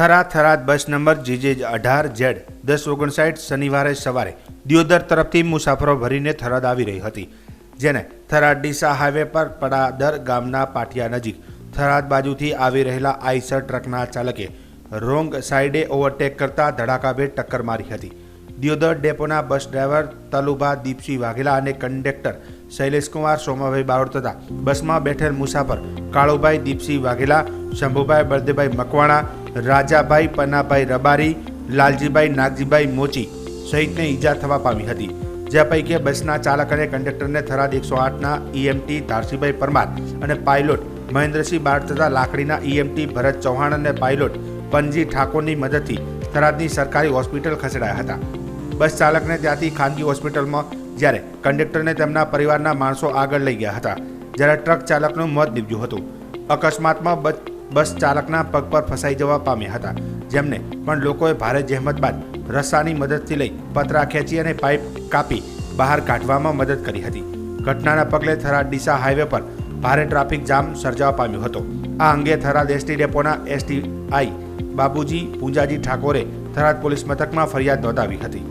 Thara Tharad bus number GJ અઢાર Z દસ ઓગણસાઠ શનિવારે સવારે દિયોદર તરફથી મુસાફરો ભરીને થરાદ આવી રહી હતી. જેને થરાદ ડીસા હાઈવે પર પડાદર ગામના પાટિયા નજીક થરાદ બાજુથી આવી રહેલા આઈસર ટ્રકના ચાલકે રોંગ સાઈડે ઓવરટેક કરતા ધડાકાભેર ટક્કર મારી હતી. દિયોદર ડેપોના બસ ડ્રાઈવર તલુભા દીપસિંહ વાઘેલા અને કંડક્ટર શૈલેષકુમાર, સોમાભાઈ બાવળ તથા બસમાં બેઠેલ મુસાફર કાળુભાઈ દીપસિંહ વાઘેલા, શંભુભાઈ બળદેભાઈ મકવાણા રાજાભાઈ, પન્નાભાઈ રબારી, લાલજીભાઈ, નાગજીભાઈ મોચી સહિતને ઈજા થવા પામી હતી. જે પૈકી બસના ચાલક અને કંડક્ટરને થરાદ એકસો આઠના ઈએમટી ધારસીભાઈ પરમાર અને પાયલોટ મહેન્દ્રસિંહ બાર તથા લાકડીના ઈએમટી ભરત ચૌહાણ અને પાયલોટ પનજી ઠાકોરની મદદથી થરાદની સરકારી હોસ્પિટલ ખસેડાયા હતા. બસ ચાલકને ત્યાંથી ખાનગી હોસ્પિટલમાં જ્યારે કંડક્ટરને તેમના પરિવારના માણસો આગળ લઈ ગયા હતા, જ્યારે ટ્રક ચાલકનું મોત નીપજ્યું હતું. અકસ્માતમાં બ- બસ ચાલકના પગ પર ફસાઈ જવા પામ્યા હતા. જેમને પણ લોકોએ ભારે જહેમત બાદ રસ્સાની મદદથી લઈ પતરા ખેંચી અને પાઇપ કાપી બહાર કાઢવામાં મદદ કરી હતી. ઘટનાના પગલે થરાદ ડીસા હાઈવે પર ભારે ટ્રાફિક જામ સર્જાવા પામ્યો હતો. આ અંગે થરાદ એસટી ડેપોના એસટીઆઈ બાબુજી પૂંજાજી ઠાકોરે થરાદ પોલીસ મથકમાં ફરિયાદ નોંધાવી હતી.